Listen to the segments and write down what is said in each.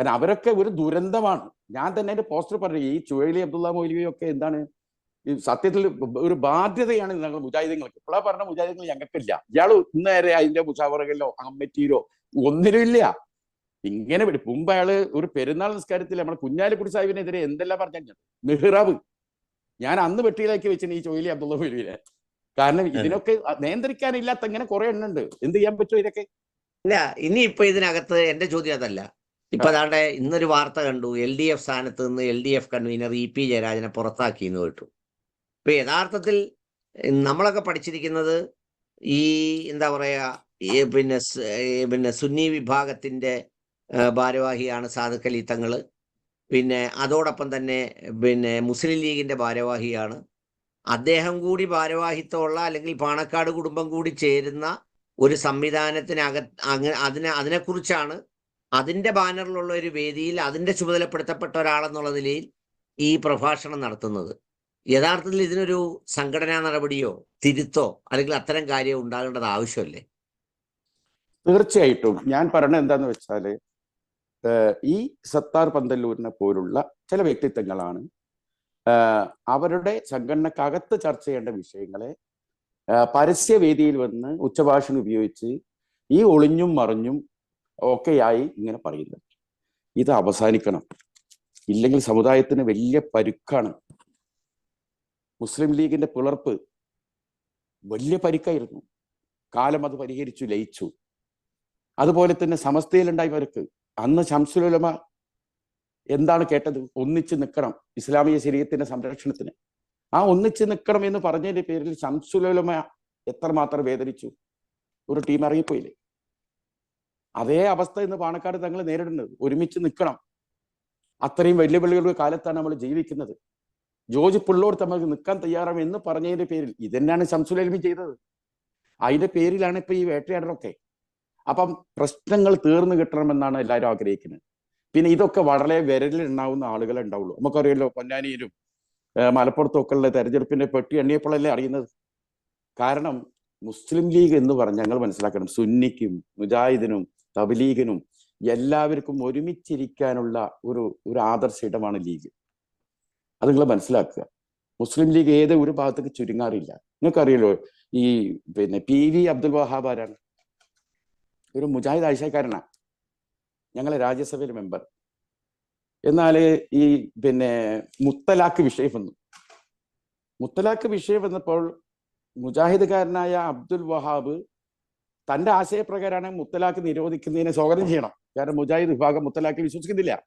കാരണം അവരൊക്കെ ഒരു ദുരന്തമാണ്. ഞാൻ തന്നെ എന്റെ പോസ്റ്റർ പറഞ്ഞു ഈ ചുഴലി അബ്ദുള്ള മൗലിയൊക്കെ എന്താണ്? ഈ സത്യത്തിൽ ഒരു ബാധ്യതയാണ് ഞങ്ങൾ മുജാഹിദങ്ങൾക്ക്. ഇപ്പോഴാ പറഞ്ഞ മുജാഹിദങ്ങൾ ഞങ്ങൾക്കില്ല. ഇയാൾ ഇന്നേരെ അതിന്റെ മുഷാവറകളിലോ അമ്മറ്റീരോ ഒന്നിനും ഇല്ല ഇങ്ങനെ മുമ്പ് അയാൾ ഒരു പെരുന്നാൾ നിസ്കാരത്തിൽ നമ്മുടെ കുഞ്ഞാലിക്കുടി സാഹിബിനെതിരെ എന്തെല്ലാം പറഞ്ഞു മെഹ്റാബ്. ഞാൻ അന്ന് വെട്ടിയിലാക്കി വെച്ചിന് ഈ ചൊയിലി അബ്ദുള്ള മൊയ്ലിനെ കാരണം ഇതിനൊക്കെ നിയന്ത്രിക്കാനില്ലാത്ത ഇങ്ങനെ കുറെ എണ്ണുണ്ട് എന്ത് ചെയ്യാൻ പറ്റുമോ ഇതൊക്കെ അല്ല ഇനി ഇപ്പൊ ഇതിനകത്ത് എന്റെ ചോദ്യം അതല്ല. ഇപ്പൊ അതാണ്ട് ഇന്നൊരു വാർത്ത കണ്ടു. എൽ ഡി എഫ് സ്ഥാനത്ത് നിന്ന് L D F convener E P ജയരാജനെ പുറത്താക്കി എന്ന് കേട്ടു. ഇപ്പൊ യഥാർത്ഥത്തിൽ നമ്മളൊക്കെ പഠിച്ചിരിക്കുന്നത് ഈ എന്താ പറയാ പിന്നെ പിന്നെ സുന്നി വിഭാഗത്തിന്റെ ഭാരവാഹിയാണ് സാദുക്കൽ തങ്ങൾ. പിന്നെ അതോടൊപ്പം തന്നെ പിന്നെ മുസ്ലിം ലീഗിന്റെ ഭാരവാഹിയാണ്. അദ്ദേഹം കൂടി ഭാരവാഹിത്വമുള്ള അല്ലെങ്കിൽ പാണക്കാട് കുടുംബം കൂടി ചേരുന്ന ഒരു സംവിധാനത്തിനകത്ത് അങ്ങനെ അതിനെ അതിനെക്കുറിച്ചാണ് അതിന്റെ ബാനറിലുള്ള ഒരു വേദിയിൽ അതിന്റെ ചുമതലപ്പെടുത്തപ്പെട്ട ഒരാളെന്നുള്ള നിലയിൽ ഈ പ്രഭാഷണം നടത്തുന്നത്. യഥാർത്ഥത്തിൽ ഇതിനൊരു സംഘടനാ നടപടിയോ തിരുത്തോ അല്ലെങ്കിൽ അത്തരം കാര്യം ഉണ്ടാകേണ്ടത് ആവശ്യമല്ലേ? തീർച്ചയായിട്ടും. ഞാൻ പറഞ്ഞത് എന്താന്ന് വെച്ചാൽ ഈ സത്താർ പന്തല്ലൂരിനെ പോലുള്ള ചില വ്യക്തിത്വങ്ങളാണ് അവരുടെ സംഘടനക്കകത്ത് ചർച്ച ചെയ്യേണ്ട വിഷയങ്ങളെ പരസ്യവേദിയിൽ വന്ന് ഉച്ചഭാഷണം ഉപയോഗിച്ച് ഈ ഒളിഞ്ഞും മറിഞ്ഞും ഒക്കെയായി ഇങ്ങനെ പറയുന്നത് ഇത് അവസാനിക്കണം. ഇല്ലെങ്കിൽ സമുദായത്തിന് വലിയ പരുക്കാണ്. മുസ്ലിം ലീഗിന്റെ പിളർപ്പ് വലിയ പരുക്കായിരുന്നു. കാലം അത് പരിഹരിച്ചു ലയിച്ചു. അതുപോലെ തന്നെ സമസ്തയിലുണ്ടായവർക്ക് അന്ന് ശംസുലുലമ എന്താണ് കേട്ടത്? ഒന്നിച്ച് നിൽക്കണം ഇസ്ലാമിക ശരീരത്തിന്റെ സംരക്ഷണത്തിന്. ആ ഒന്നിച്ച് നിൽക്കണം എന്ന് പറഞ്ഞതിന്റെ പേരിൽ ശംസുലുലമ എത്രമാത്രം വേദനിച്ചു? ഒരു ടീം ഇറങ്ങിപ്പോയില്ലേ? അതേ അവസ്ഥ ഇന്ന് പാണക്കാട് തങ്ങൾ നേരിടുന്നത് ഒരുമിച്ച് നിൽക്കണം അത്രയും വെല്ലുവിളികളുടെ കാലത്താണ് നമ്മൾ ജീവിക്കുന്നത്. ജോർജ് പിള്ളോർ തമ്മിൽ നിൽക്കാൻ തയ്യാറാവും എന്ന് പറഞ്ഞതിന്റെ പേരിൽ ഇതന്നെയാണ് ശംസുലമി ചെയ്തത്. അതിന്റെ പേരിലാണ് ഇപ്പൊ ഈ വേട്ടയാടലൊക്കെ. അപ്പം പ്രശ്നങ്ങൾ തീർന്നു കിട്ടണമെന്നാണ് എല്ലാവരും ആഗ്രഹിക്കുന്നത്. പിന്നെ ഇതൊക്കെ വളരെ വിരലിൽ ഉണ്ടാവുന്ന ആളുകളെ ഉണ്ടാവുള്ളൂ. നമുക്കറിയാലോ പൊന്നാനിയിലും മലപ്പുറത്തും ഒക്കെ ഉള്ള തെരഞ്ഞെടുപ്പിന്റെ പെട്ടി എണ്ണിയപ്പോഴല്ലേ അറിയുന്നത്? കാരണം മുസ്ലിം ലീഗ് എന്ന് പറഞ്ഞ് ഞങ്ങൾ മനസ്സിലാക്കണം. സുന്നിക്കും മുജാഹിദിനും തബ്ലീഗിനും എല്ലാവർക്കും ഒരുമിച്ചിരിക്കാനുള്ള ഒരു ഒരു ആദർശ ഇടമാണ് ലീഗ്. അത് നിങ്ങൾ മനസ്സിലാക്കുക. മുസ്ലിം ലീഗ് ഏത് ഒരു ഭാഗത്തേക്ക് ചുരുങ്ങാറില്ല. നിങ്ങൾക്കറിയല്ലോ ഈ പിന്നെ പി വി അബ്ദുൽ വഹാബ് ആരാണ്? ഒരു മുജാഹിദ് ആയിഷക്കാരനാ ഞങ്ങളെ രാജ്യസഭയിലെ മെമ്പർ. എന്നാൽ ഈ പിന്നെ മുത്തലാഖ് വിഷയം വന്നു. മുത്തലാഖ് വിഷയം വന്നപ്പോൾ മുജാഹിദുകാരനായ അബ്ദുൽ വഹാബ് തന്റെ ആശയപ്രകാരമാണ് മുത്തലാഖ് നിരോധിക്കുന്നതിനെ സ്വാഗതം ചെയ്യണം. കാരണം മുജാഹിദ് വിഭാഗം മുത്തലാഖിൽ വിശ്വസിക്കുന്നില്ല.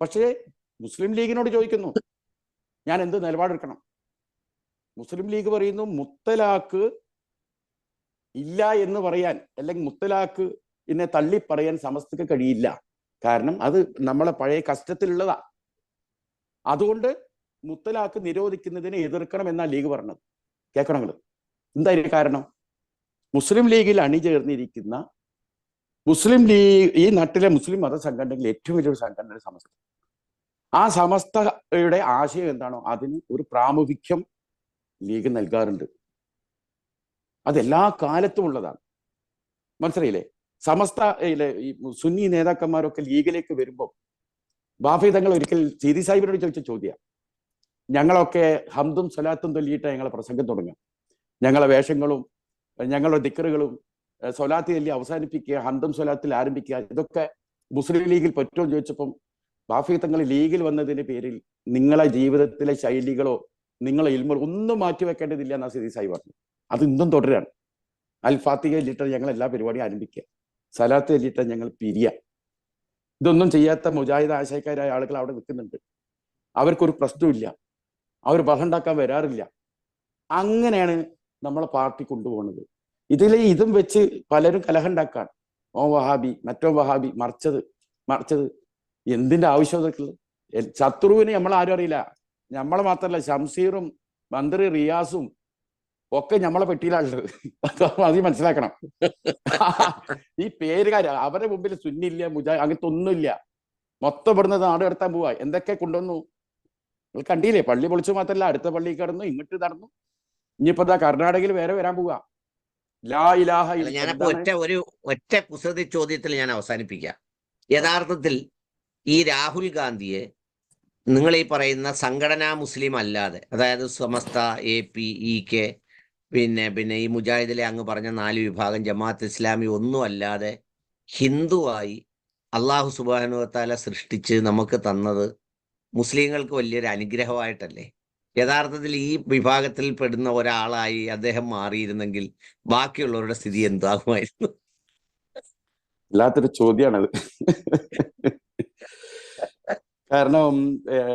പക്ഷേ മുസ്ലിം ലീഗിനോട് ചോദിക്കുന്നു ഞാൻ എന്ത് നിലപാടെടുക്കണം? മുസ്ലിം ലീഗ് പറയുന്നു മുത്തലാഖ് ഇല്ല എന്ന് പറയാൻ അല്ലെങ്കിൽ മുത്തലാഖ് എന്നെ തള്ളി പറയാൻ സമസ്തക്ക് കഴിയില്ല. കാരണം അത് നമ്മളെ പഴയ കഷ്ടത്തിലുള്ളതാ. അതുകൊണ്ട് മുത്തലാഖ് നിരോധിക്കുന്നതിനെ എതിർക്കണം എന്നാ ലീഗ് പറഞ്ഞത്. കേൾക്കണം എന്തായിരിക്കും കാരണം? മുസ്ലിം ലീഗിൽ അണിചേർന്നിരിക്കുന്ന മുസ്ലിം ലീഗ് ഈ നാട്ടിലെ മുസ്ലിം മത സംഘടനകളിൽ ഏറ്റവും വലിയൊരു സംഘടന സമസ്ത ആ സമസ്തയുടെ ആശയം എന്താണോ അതിന് ഒരു പ്രാമുഖ്യം ലീഗ് നൽകാറുണ്ട്. അതെല്ലാ കാലത്തും ഉള്ളതാണ്. മനസ്സിലായില്ലേ? സമസ്തയിലെ ഈ സുന്നി നേതാക്കന്മാരൊക്കെ ലീഗിലേക്ക് വരുമ്പോൾ ബാഫി തങ്ങൾ ഒരിക്കൽ സീതി സാഹിബിനോട് ചോദിച്ച ചോദ്യം. ഞങ്ങളൊക്കെ ഹംദും സ്വലാത്തും തൊല്ലിയിട്ട് ഞങ്ങളെ പ്രസംഗം തുടങ്ങാം ഞങ്ങളെ വേഷങ്ങളും ഞങ്ങളുടെ ദിക്കറുകളും സൊലാത്ത് അല്ലി അവസാനിപ്പിക്കുക ഹന്തം സൊലാത്തിൽ ആരംഭിക്കുക ഇതൊക്കെ മുസ്ലിം ലീഗിൽ പറ്റുമോ എന്ന് ചോദിച്ചപ്പം ബാഫി തങ്ങൾ ലീഗിൽ വന്നതിന്റെ പേരിൽ നിങ്ങളെ ജീവിതത്തിലെ ശൈലികളോ നിങ്ങളെ ഇൽമോ ഒന്നും മാറ്റി വെക്കേണ്ടതില്ല എന്നാ സീതി സാഹിബ് പറഞ്ഞു. അത് ഇന്നും തുടരാണ്. അൽ ഫാത്തിക ലിറ്റർ ഞങ്ങൾ എല്ലാ പരിപാടിയും ആരംഭിക്കുക. സലാത്ത് ചൊല്ലിട്ട് ഞങ്ങൾ പിരിയ. ഇതൊന്നും ചെയ്യാത്ത മുജാഹിദ് ആശയക്കാരായ ആളുകൾ അവിടെ നിൽക്കുന്നുണ്ട്. അവർക്കൊരു പ്രശ്നമില്ല അവർ ബഹുണ്ടാക്കാൻ വരാറില്ല. അങ്ങനെയാണ് നമ്മളെ പാർട്ടി കൊണ്ടുപോകുന്നത് ഇതിലെ ഇതും വെച്ച് പലരും കലഹം ഉണ്ടാക്കാൻ ഓ വഹാബി മറ്റോ വഹാബി മറിച്ചത് മറിച്ചത് എന്തിന്റെ ആവശ്യം ശത്രുവിനെ നമ്മൾ ആരും അറിയില്ല. നമ്മളെ മാത്രമല്ല ഷംസീറും മന്ത്രി റിയാസും ഒക്കെ നമ്മളെ പെട്ടിയിലാണുള്ളത്. അത് മനസ്സിലാക്കണം. ഈ പേരുകാര് അവരുടെ മുമ്പിൽ സുന്നില്ല മുജാ അങ്ങനത്തെ ഒന്നുമില്ല. മൊത്തം ഇവിടുന്ന് നാട് കടത്താൻ പോവാ. എന്തൊക്കെ കൊണ്ടുവന്നു? നിങ്ങൾ കണ്ടില്ലേ? പള്ളി പൊളിച്ചു മാത്രല്ല അടുത്ത പള്ളി കടന്നു ഇങ്ങോട്ട് നടന്നു. ഇനിയിപ്പോ എന്താ കർണാടകയിൽ വേറെ വരാൻ പോവാ. ലാ ഇലാഹ ഞാനപ്പോ? ഒറ്റ ഒരു ഒറ്റ പുസ്തക ചോദ്യത്തിൽ ഞാൻ അവസാനിപ്പിക്കാം. യഥാർത്ഥത്തിൽ ഈ രാഹുൽ ഗാന്ധിയെ നിങ്ങൾ ഈ പറയുന്ന സംഘടനാ മുസ്ലിം അല്ലാതെ അതായത് Samastha A P E K പിന്നെ പിന്നെ ഈ മുജാഹിദിലെ അങ്ങ് പറഞ്ഞ നാല് വിഭാഗം ജമാഅത്ത് ഇസ്ലാമി ഒന്നും അല്ലാതെ ഹിന്ദുവായി അള്ളാഹു സുബാനുവത്താല സൃഷ്ടിച്ച് നമുക്ക് തന്നത് മുസ്ലിങ്ങൾക്ക് വലിയൊരു അനുഗ്രഹമായിട്ടല്ലേ? യഥാർത്ഥത്തിൽ ഈ വിഭാഗത്തിൽ പെടുന്ന ഒരാളായി അദ്ദേഹം മാറിയിരുന്നെങ്കിൽ ബാക്കിയുള്ളവരുടെ സ്ഥിതി എന്താകുമായിരുന്നു? വല്ലാത്തൊരു ചോദ്യമാണത് കാരണം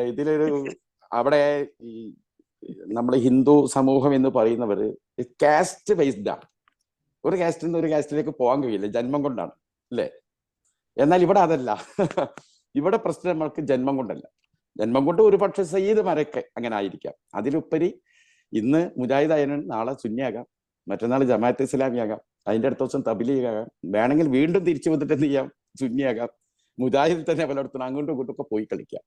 ഇതിലൊരു അവിടെ ഈ നമ്മൾ ഹിന്ദു സമൂഹം എന്ന് പറയുന്നവര് കാസ്റ്റ് ബേസ്ഡ് ആണ്. ഒരു കാസ്റ്റിൽ നിന്ന് ഒരു കാസ്റ്റിലേക്ക് പോകാൻ കഴിയില്ല. ജന്മം കൊണ്ടാണ്. അല്ലേ? എന്നാൽ ഇവിടെ അതല്ല. ഇവിടെ പ്രശ്നം നമ്മൾക്ക് ജന്മം കൊണ്ടല്ല. ജന്മം കൊണ്ട് ഒരു പക്ഷെ സയ്യിദ് മരക്കെ അങ്ങനെ ആയിരിക്കാം. അതിലുപരി ഇന്ന് മുജാഹിദ് അയനൻ നാളെ സുന്നിയാകാം മറ്റന്നാൾ ജമാഅത്ത് ഇസ്ലാമിയാകാം അതിന്റെ അടുത്ത ദിവസം തബിലിയാകാം വേണമെങ്കിൽ വീണ്ടും തിരിച്ചു വന്നിട്ട് എന്ത് ചെയ്യാം? സുന്നിയാകാം. മുജാഹിദിൽ തന്നെ പലയിടത്തും അങ്ങോട്ടും ഇങ്ങോട്ടും ഒക്കെ പോയി കളിക്കാം.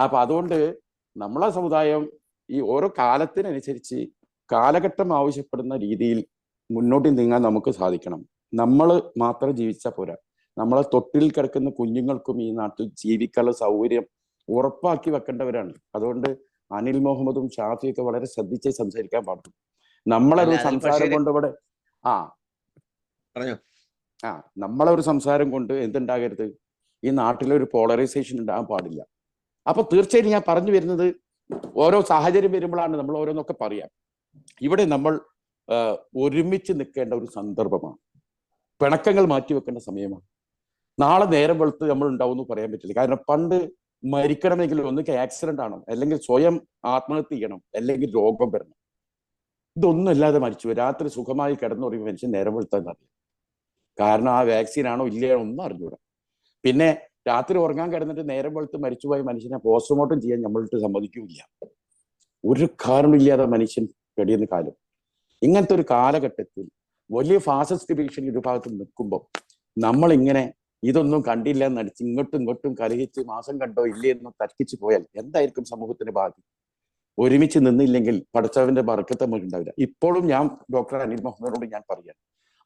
അപ്പൊ അതുകൊണ്ട് നമ്മളെ സമുദായം ഈ ഓരോ കാലത്തിനനുസരിച്ച് കാലഘട്ടം ആവശ്യപ്പെടുന്ന രീതിയിൽ മുന്നോട്ട് നീങ്ങാൻ നമുക്ക് സാധിക്കണം. നമ്മൾ മാത്രം ജീവിച്ചാൽ പോരാ. നമ്മളെ തൊട്ടിൽ കിടക്കുന്ന കുഞ്ഞുങ്ങൾക്കും ഈ നാട്ടിൽ ജീവിക്കാനുള്ള സൗകര്യം ഉറപ്പാക്കി വെക്കേണ്ടവരാണ്. അതുകൊണ്ട് അനിൽ മുഹമ്മദും ഷാഫിയൊക്കെ വളരെ ശ്രദ്ധിച്ചേ സംസാരിക്കാൻ പാടും നമ്മളൊരു ഒരു സംസാരം കൊണ്ട് ഇവിടെ ആ. പറഞ്ഞോ? ആ. നമ്മളെ ഒരു സംസാരം കൊണ്ട് എന്തുണ്ടാകരുത്? ഈ നാട്ടിലൊരു പോളറൈസേഷൻ ഉണ്ടാകാൻ പാടില്ല. അപ്പൊ തീർച്ചയായും ഞാൻ പറഞ്ഞു വരുന്നത് ഓരോ സാഹചര്യം വരുമ്പോഴാണ് നമ്മൾ ഓരോന്നൊക്കെ പറയാം. ഇവിടെ നമ്മൾ ഒരുമിച്ച് നിൽക്കേണ്ട ഒരു സന്ദർഭമാണ്. പിണക്കങ്ങൾ മാറ്റിവെക്കേണ്ട സമയമാണ്. നാളെ നേരം വെളുത്ത് നമ്മൾ ഉണ്ടാവും എന്ന് പറയാൻ പറ്റില്ല. കാരണം പണ്ട് മരിക്കണമെങ്കിൽ ഒന്നുകിൽ ആക്സിഡന്റ് ആണോ അല്ലെങ്കിൽ സ്വയം ആത്മഹത്യ ചെയ്യണം. അല്ലെങ്കിൽ രോഗം വരണം. ഇതൊന്നും ഇല്ലാതെ മരിച്ചു രാത്രി സുഖമായി കിടന്നുറങ്ങി മനുഷ്യൻ നേരം വെളുത്താൻ അറിയാം കാരണം ആ വാക്സിൻ ആണോ ഇല്ലയോ ഒന്നും അറിഞ്ഞൂടാ. പിന്നെ രാത്രി ഉറങ്ങാൻ കിടന്നിട്ട് നേരം വെളുത്ത് മരിച്ചുപോയ മനുഷ്യനെ പോസ്റ്റ്മോർട്ടം ചെയ്യാൻ നമ്മളിട്ട് സമ്മതിക്കൂല ഒരു കാരണമില്ലാതെ മനുഷ്യൻ കഴിയുന്ന കാലം. ഇങ്ങനത്തെ ഒരു കാലഘട്ടത്തിൽ വലിയ ഫാസിസ്റ്റ് ഭീഷണി ഒരു ഭാഗത്ത് നിൽക്കുമ്പോൾ നമ്മൾ ഇങ്ങനെ ഇതൊന്നും കണ്ടില്ല എന്നടിച്ച് ഇങ്ങോട്ടും ഇങ്ങോട്ടും കലഹിച്ച് മാസം കണ്ടോ ഇല്ലേ എന്ന് തർക്കിച്ച് പോയാൽ എന്തായിരിക്കും സമൂഹത്തിന്റെ ഭാഗ്യം? ഒരുമിച്ച് നിന്നില്ലെങ്കിൽ പഠിച്ചവന്റെ ബർക്കത്ത് നമുക്ക് ഉണ്ടാവില്ല. ഇപ്പോഴും ഞാൻ ഡോക്ടർ അനിൽ മുഹമ്മദിനോട് ഞാൻ പറയാം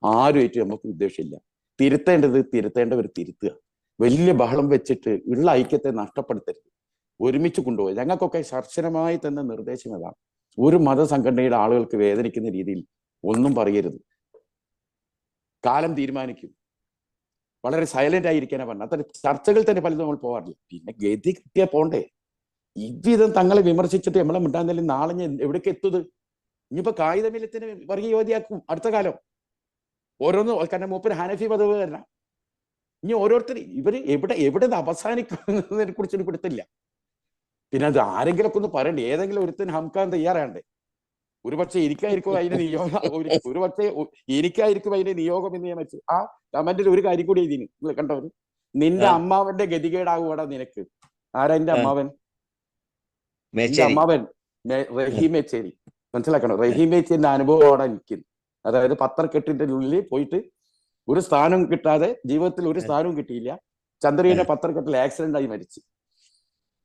ആരും ഏറ്റവും നമുക്ക് ഉദ്ദേശമില്ല. തിരുത്തേണ്ടത് തിരുത്തേണ്ടവർ തിരുത്തുക. വലിയ ബഹളം വെച്ചിട്ട് ഉള്ള ഐക്യത്തെ നഷ്ടപ്പെടുത്തരുത്. ഒരുമിച്ച് കൊണ്ടുപോയി. ഞങ്ങൾക്കൊക്കെ കർശനമായി തന്നെ നിർദ്ദേശം ഒരു മതസംഘടനയുടെ ആളുകൾക്ക് വേദനിക്കുന്ന രീതിയിൽ ഒന്നും പറയരുത്. കാലം തീരുമാനിക്കും. വളരെ സൈലന്റ് ആയിരിക്കാനാ പറഞ്ഞത്. അത്ര ചർച്ചകൾ തന്നെ പലതും നമ്മൾ പോകാറില്ല പിന്നെ ഗതി കിട്ടിയാ പോണ്ടേ. ഇവിധം തങ്ങളെ വിമർശിച്ചിട്ട് നമ്മളെ മിണ്ടാന്നല്ലേ നാളെ ഞാൻ എവിടേക്ക് എത്തുന്നത്? ഇനിയിപ്പോ കായികമില്ലത്തിന് വർഗീയവാദിയാക്കും അടുത്ത കാലം. ഓരോന്ന് കാരണം മൂപ്പര് ഹാനഫി പദവ് തന്നെ ഇനി ഓരോരുത്തർ ഇവർ എവിടെ എവിടെ അവസാനിക്കുന്നതിനെ കുറിച്ച് ഒരു പിടുത്തില്ല പിന്നെ അത് ആരെങ്കിലൊക്കെ ഒന്ന് പറയണ്ടേ? ഏതെങ്കിലും ഒരുത്തിന് ഹംക്കാൻ തയ്യാറാണ്ടേ ഒരുപക്ഷെ എനിക്കായിരിക്കും അതിന്റെ നിയോഗം. ഒരു- ഒരുപക്ഷെ എനിക്കായിരിക്കും അതിന്റെ നിയോഗം എന്ന് ഞാൻ വെച്ചു ആ കമന്റിൽ ഒരു കാര്യം കൂടി എഴുതി നിങ്ങൾ കണ്ടവര്? നിന്റെ. അമ്മാവന്റെ ഗതികേടാകൂടാ നിനക്ക്. ആരാ എന്റെ. അമ്മാവൻ? അമ്മാവൻ. റഹീമേച്ചേരി മനസ്സിലാക്കണം? റഹീമേച്ചേരിന്റെ അനുഭവമാണ് എനിക്ക് അതായത് പത്രക്കെട്ടിന്റെ ഉള്ളിൽ പോയിട്ട് ഒരു സ്ഥാനം കിട്ടാതെ ജീവിതത്തിൽ ഒരു സ്ഥാനവും കിട്ടിയില്ല. ചന്ദ്രയുടെ പത്രക്കെട്ടിൽ ആക്സിഡന്റ് ആയി മരിച്ചു.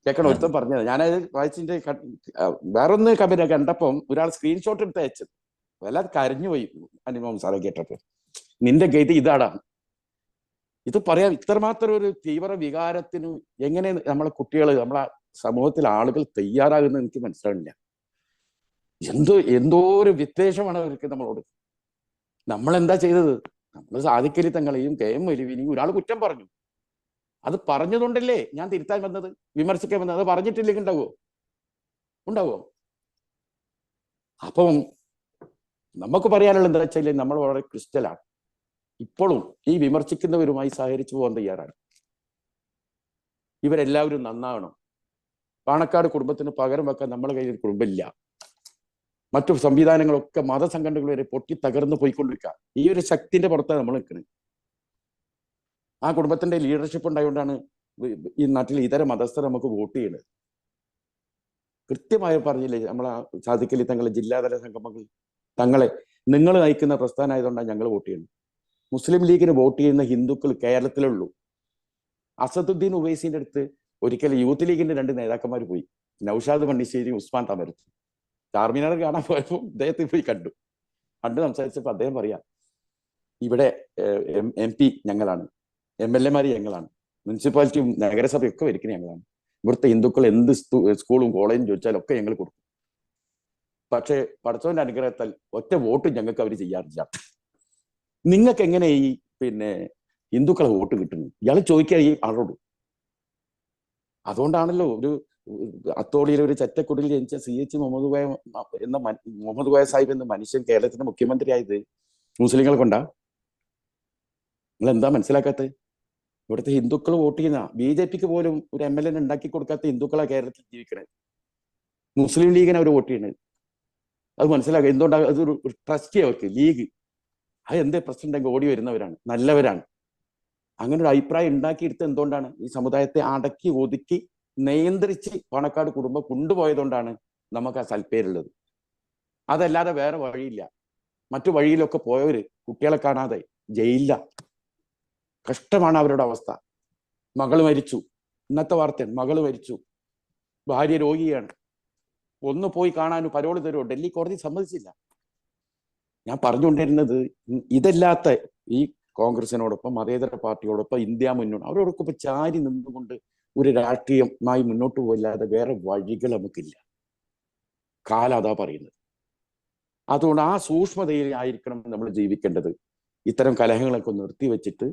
കേൾക്കണം ഒരുത്തം പറഞ്ഞത്. ഞാനത് വായിച്ചിന്റെ വേറൊന്ന് കമ്പനി കണ്ടപ്പം ഒരാൾ സ്ക്രീൻഷോട്ട് എടുത്ത് അയച്ചത്. വല്ലാതെ കരഞ്ഞുപോയി അനുഭവം സാറേ കേട്ടപ്പോ നിന്റെ ഗതി ഇതാടാ. ഇത് പറയാം ഇത്രമാത്രം ഒരു തീവ്ര വികാരത്തിനും എങ്ങനെ നമ്മളെ കുട്ടികൾ നമ്മളെ സമൂഹത്തിലെ ആളുകൾ തയ്യാറാകുന്നത് എനിക്ക് മനസ്സിലാവില്ല എന്തോ എന്തോ ഒരു വിദ്വേഷമാണ് അവർക്ക് നമ്മളോട്. നമ്മൾ എന്താ ചെയ്തത്? നമ്മൾ സാധിക്കലി തങ്ങളെയും കെ എം മൊലുവിനെയും ഒരാൾ കുറ്റം പറഞ്ഞു. അത് പറഞ്ഞതുകൊണ്ടല്ലേ ഞാൻ തിരുത്താൻ വന്നത്? വിമർശിക്കാൻ വന്നത്? അത് പറഞ്ഞിട്ടില്ലെങ്കിൽ ഉണ്ടാവോ? ഉണ്ടാവോ? അപ്പം നമുക്ക് പറയാനുള്ള എന്താ വെച്ചാൽ നമ്മൾ വളരെ ക്രിസ്റ്റലാണ്. ഇപ്പോഴും ഈ വിമർശിക്കുന്നവരുമായി സഹകരിച്ചു പോകാൻ തയ്യാറാണ്. ഇവരെല്ലാവരും നന്നാവണം. പാണക്കാട് കുടുംബത്തിന് പകരം വെക്കാൻ നമ്മളെ കയ്യിൽ കുടുംബമില്ല. മറ്റു സംവിധാനങ്ങളൊക്കെ മതസംഘടനകൾ വരെ പൊട്ടി തകർന്നു പോയിക്കൊണ്ടിരിക്കുക ഈ ഒരു ശക്തിന്റെ പുറത്താണ് നമ്മൾ നിൽക്കുന്നത്. ആ കുടുംബത്തിന്റെ ലീഡർഷിപ്പ് ഉണ്ടായതുകൊണ്ടാണ് ഈ നാട്ടിൽ ഇതര മതസ്ഥർ നമുക്ക് വോട്ട് ചെയ്യുന്നത് കൃത്യമായി പറഞ്ഞില്ലേ നമ്മളെ സാധിക്കലി തങ്ങളെ ജില്ലാതല സംഗമങ്ങൾ തങ്ങളെ നിങ്ങൾ നയിക്കുന്ന പ്രസ്ഥാനമായതുകൊണ്ടാണ് ഞങ്ങൾ വോട്ട് ചെയ്യുന്നത്. മുസ്ലിം ലീഗിന് വോട്ട് ചെയ്യുന്ന ഹിന്ദുക്കൾ കേരളത്തിലുള്ളൂ. അസദുദ്ദീൻ ഉവൈസിന്റെ അടുത്ത് ഒരിക്കൽ യൂത്ത് ലീഗിന്റെ രണ്ട് നേതാക്കന്മാർ പോയി. നൌഷാദ് മണ്ണിശ്ശേരി ഉസ്മാൻ തമരത്ത് ചാർമിനാർ കാണാൻ പോയപ്പോൾ അദ്ദേഹത്തെ പോയി കണ്ടു. കണ്ട് സംസാരിച്ചപ്പോൾ അദ്ദേഹം പറയാം ഇവിടെ എം പി ഞങ്ങളാണ്. എം എൽ എമാര് ഞങ്ങളാണ്. മുനിസിപ്പാലിറ്റിയും നഗരസഭയൊക്കെ ഒക്കെ ഭരിക്കുന്നത് ഞങ്ങളാണ്. ഇവിടുത്തെ ഹിന്ദുക്കൾ എന്ത് സ്കൂളും കോളേജും ചോദിച്ചാലും ഒക്കെ ഞങ്ങൾ കൊടുക്കും. പക്ഷേ പടച്ചവന്റെ അനുഗ്രഹത്താൽ ഒറ്റ വോട്ട് ഞങ്ങൾക്ക് അവർ ചെയ്യാറില്ല. നിങ്ങൾക്ക് എങ്ങനെ ഈ പിന്നെ ഹിന്ദുക്കളെ വോട്ട് കിട്ടുന്നു? ഇയാൾ ചോദിക്കുക ഈ ആളോട്. അതുകൊണ്ടാണല്ലോ ഒരു അത്തോളിയിലെ ഒരു ചറ്റക്കുടിയിൽ ജനിച്ച സി എച്ച് മുഹമ്മദ് കോയ എന്ന മുഹമ്മദ് കോയ സാഹിബ് എന്ന മനുഷ്യൻ കേരളത്തിന്റെ മുഖ്യമന്ത്രി ആയത് മുസ്ലിങ്ങൾ കൊണ്ടാ? നിങ്ങൾ എന്താ മനസ്സിലാക്കാത്തത് ഇവിടുത്തെ ഹിന്ദുക്കൾ വോട്ട് ചെയ്യുന്ന ബി ജെ പിക്ക് പോലും ഒരു എം എൽ എ ഉണ്ടാക്കി കൊടുക്കാത്ത ഹിന്ദുക്കളാണ് കേരളത്തിൽ ജീവിക്കണത്. മുസ്ലിം ലീഗിനെ അവർ വോട്ട് ചെയ്യണത്. അത് മനസ്സിലാക്കുക എന്തുകൊണ്ടാണ് അതൊരു ട്രസ്റ്റ് അവർക്ക്? ലീഗ്. അത് എന്തേ പ്രസിഡന്റ് ഓടി വരുന്നവരാണ്. നല്ലവരാണ്. അങ്ങനെ ഒരു അഭിപ്രായം ഉണ്ടാക്കിയെടുത്ത് എന്തുകൊണ്ടാണ് ഈ സമുദായത്തെ അടക്കി ഒതുക്കി നിയന്ത്രിച്ച് പണക്കാട് കുടുംബം കൊണ്ടുപോയതുകൊണ്ടാണ് നമുക്ക് ആ സൽപ്പേരുള്ളത്. അതല്ലാതെ വേറെ വഴിയില്ല. മറ്റു വഴിയിലൊക്കെ പോയവര് കുട്ടികളെ കാണാതെ ജയിലില്ല കഷ്ടമാണ് അവരുടെ അവസ്ഥ. മകൾ മരിച്ചു. ഇന്നത്തെ വാർത്തയാണ് മകൾ മരിച്ചു. ഭാര്യ രോഗിയാണ്. ഒന്ന് പോയി കാണാനും പരോളി തരുമോ ഡൽഹി കോടതി സമ്മതിച്ചില്ല. ഞാൻ പറഞ്ഞുകൊണ്ടിരുന്നത് ഇതല്ലാത്ത ഈ കോൺഗ്രസിനോടൊപ്പം മതേതര പാർട്ടിയോടൊപ്പം ഇന്ത്യ മുന്നോട്ട് അവരോടൊക്കെ ഇപ്പൊ ചാരി നിന്നുകൊണ്ട് ഒരു രാഷ്ട്രീയമായി മുന്നോട്ട് പോയില്ലാതെ വേറെ വഴികൾ നമുക്കില്ല. കാലം അതാ പറയുന്നത്. അതുകൊണ്ട് ആ സൂക്ഷ്മതയിൽ ആയിരിക്കണം നമ്മൾ ജീവിക്കേണ്ടത്. ഇത്തരം കലഹങ്ങളൊക്കെ നിർത്തി വെച്ചിട്ട്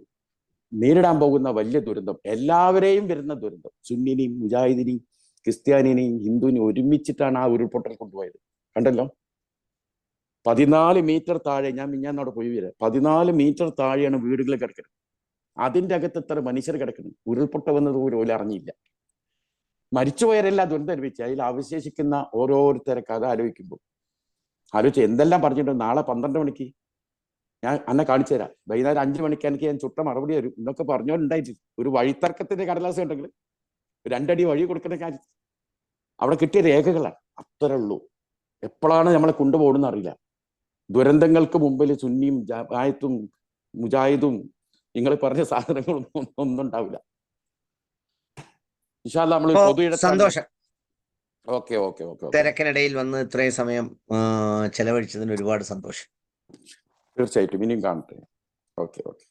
നേരിടാൻ പോകുന്ന വലിയ ദുരന്തം എല്ലാവരെയും വരുന്ന ദുരന്തം. സുന്നിനെയും മുജാഹിദിനെയും ക്രിസ്ത്യാനിനെയും ഹിന്ദുവിനെയും ഒരുമിച്ചിട്ടാണ് ആ ഉരുൾപൊട്ടൽ കൊണ്ടുപോയത്. കണ്ടല്ലോ? പതിനാല് മീറ്റർ താഴെ ഞാൻ മിഞ്ഞാന്നവിടെ പോയി വരാം പതിനാല് മീറ്റർ താഴെയാണ് വീടുകൾ കിടക്കുന്നത്. അതിന്റെ അകത്ത് എത്ര മനുഷ്യർ കിടക്കുന്നത് ഉരുൾപൊട്ട വന്നത് പോലും ഓല അറിഞ്ഞില്ല. മരിച്ചുപോയരെല്ലാം ദുരന്തം അനുഭവിച്ചു. അതിൽ അവശേഷിക്കുന്ന ഓരോരുത്തരെ കഥ ആലോചിക്കുമ്പോൾ. ആലോചിച്ച് എന്തെല്ലാം പറഞ്ഞിട്ടുണ്ട്? നാളെ പന്ത്രണ്ട് മണിക്ക് ഞാൻ അന്നെ കാണിച്ചു തരാം. വൈകുന്നേരം അഞ്ചു മണിക്ക് എനിക്ക് ഞാൻ ചുട്ട മറുപടി വരും എന്നൊക്കെ പറഞ്ഞോണ്ടായിട്ട് ഒരു വഴിത്തർക്കത്തിന്റെ കടലാസ് ഉണ്ടെങ്കിൽ രണ്ടടി വഴി കൊടുക്കുന്ന കാര്യം. അവിടെ കിട്ടിയ രേഖകളാണ്. അത്രേ ഉള്ളൂ. എപ്പോഴാണ് നമ്മളെ കൊണ്ടുപോകണമെന്ന് അറിയില്ല. ദുരന്തങ്ങൾക്ക് മുമ്പിൽ സുന്നിയും ജായത്തും മുജാഹിദും നിങ്ങൾ പറഞ്ഞ സാധനങ്ങളൊന്നും ഒന്നും- ഉണ്ടാവില്ല. നമ്മൾ പൊതു സന്തോഷം. ഓക്കെ ഓക്കെ ഓക്കെ തിരക്കിനിടയിൽ വന്ന് ഇത്രയും സമയം ചെലവഴിച്ചതിന് ഒരുപാട് സന്തോഷം. തീർച്ചയായിട്ടും. ഇനിയും കാണട്ടെ. Okay okay.